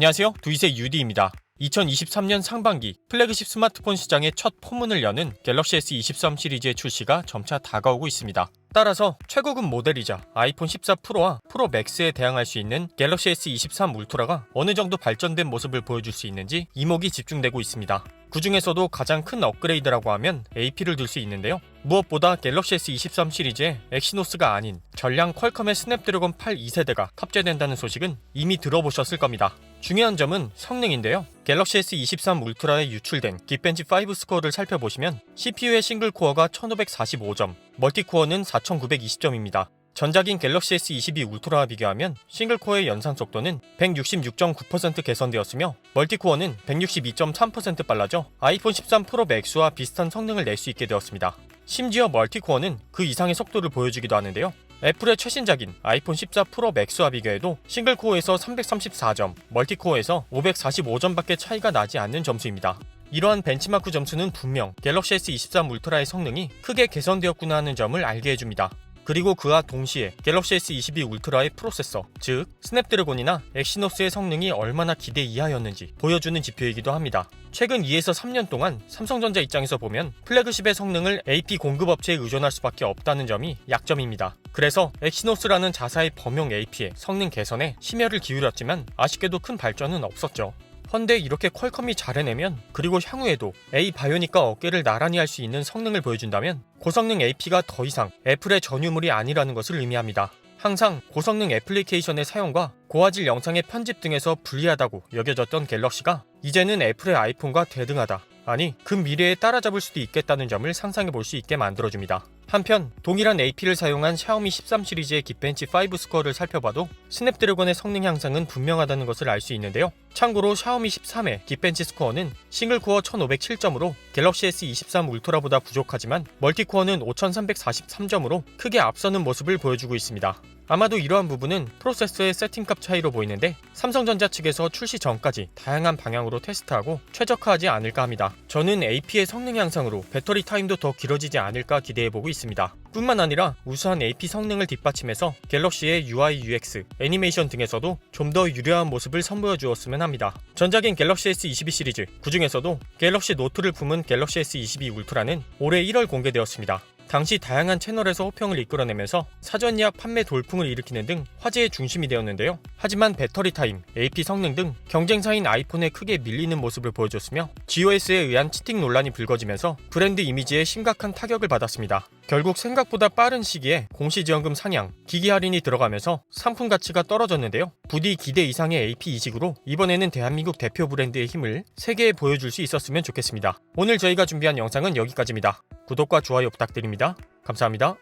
안녕하세요. 두이세 유디입니다. 2023년 상반기 플래그십 스마트폰 시장의 첫 포문을 여는 갤럭시 S23 시리즈의 출시가 점차 다가오고 있습니다. 따라서 최고급 모델이자 아이폰 14 프로와 프로 맥스에 대항할 수 있는 갤럭시 S23 울트라가 어느 정도 발전된 모습을 보여줄 수 있는지 이목이 집중되고 있습니다. 그 중에서도 가장 큰 업그레이드라고 하면 AP를 들 수 있는데요. 무엇보다 갤럭시 S23 시리즈에 엑시노스가 아닌 전량 퀄컴의 스냅드래곤 8 2세대가 탑재된다는 소식은 이미 들어보셨을 겁니다. 중요한 점은 성능인데요. 갤럭시 S23 울트라에 유출된 긱벤치 5 스코어를 살펴보시면 CPU의 싱글 코어가 1545점, 멀티코어는 4920점입니다. 전작인 갤럭시 S22 울트라와 비교하면 싱글코어의 연산 속도는 166.9% 개선되었으며 멀티코어는 162.3% 빨라져 아이폰 13 프로 맥스와 비슷한 성능을 낼 수 있게 되었습니다. 심지어 멀티코어는 그 이상의 속도를 보여주기도 하는데요. 애플의 최신작인 아이폰 14 프로 맥스와 비교해도 싱글코어에서 334점, 멀티코어에서 545점밖에 차이가 나지 않는 점수입니다. 이러한 벤치마크 점수는 분명 갤럭시 S23 울트라의 성능이 크게 개선되었구나 하는 점을 알게 해줍니다. 그리고 그와 동시에 갤럭시 S22 울트라의 프로세서, 즉 스냅드래곤이나 엑시노스의 성능이 얼마나 기대 이하였는지 보여주는 지표이기도 합니다. 최근 2에서 3년 동안 삼성전자 입장에서 보면 플래그십의 성능을 AP 공급업체에 의존할 수밖에 없다는 점이 약점입니다. 그래서 엑시노스라는 자사의 범용 AP의 성능 개선에 심혈을 기울였지만 아쉽게도 큰 발전은 없었죠. 헌데 이렇게 퀄컴이 잘 해내면 그리고 향후에도 A 바이오닉과 어깨를 나란히 할 수 있는 성능을 보여준다면 고성능 AP가 더 이상 애플의 전유물이 아니라는 것을 의미합니다. 항상 고성능 애플리케이션의 사용과 고화질 영상의 편집 등에서 불리하다고 여겨졌던 갤럭시가 이제는 애플의 아이폰과 대등하다. 아니, 그 미래에 따라잡을 수도 있겠다는 점을 상상해 볼 수 있게 만들어줍니다. 한편 동일한 AP를 사용한 샤오미 13 시리즈의 긱벤치 5 스코어를 살펴봐도 스냅드래곤의 성능 향상은 분명하다는 것을 알 수 있는데요. 참고로 샤오미 13의 긱벤치 스코어는 싱글코어 1507점으로 갤럭시 S23 울트라보다 부족하지만 멀티코어는 5343점으로 크게 앞서는 모습을 보여주고 있습니다. 아마도 이러한 부분은 프로세서의 세팅값 차이로 보이는데 삼성전자 측에서 출시 전까지 다양한 방향으로 테스트하고 최적화하지 않을까 합니다. 저는 AP의 성능 향상으로 배터리 타임도 더 길어지지 않을까 기대해보고 있습니다. 뿐만 아니라 우수한 AP 성능을 뒷받침해서 갤럭시의 UI, UX, 애니메이션 등에서도 좀 더 유려한 모습을 선보여 주었으면 합니다. 전작인 갤럭시 S22 시리즈, 그 중에서도 갤럭시 노트를 품은 갤럭시 S22 울트라는 올해 1월 공개되었습니다. 당시 다양한 채널에서 호평을 이끌어내면서 사전 예약 판매 돌풍을 일으키는 등 화제의 중심이 되었는데요. 하지만 배터리 타임, AP 성능 등 경쟁사인 아이폰에 크게 밀리는 모습을 보여줬으며 GOS에 의한 치팅 논란이 불거지면서 브랜드 이미지에 심각한 타격을 받았습니다. 결국 생각보다 빠른 시기에 공시지원금 상향, 기기 할인이 들어가면서 상품 가치가 떨어졌는데요. 부디 기대 이상의 AP 이식으로 이번에는 대한민국 대표 브랜드의 힘을 세계에 보여줄 수 있었으면 좋겠습니다. 오늘 저희가 준비한 영상은 여기까지입니다. 구독과 좋아요 부탁드립니다. 감사합니다.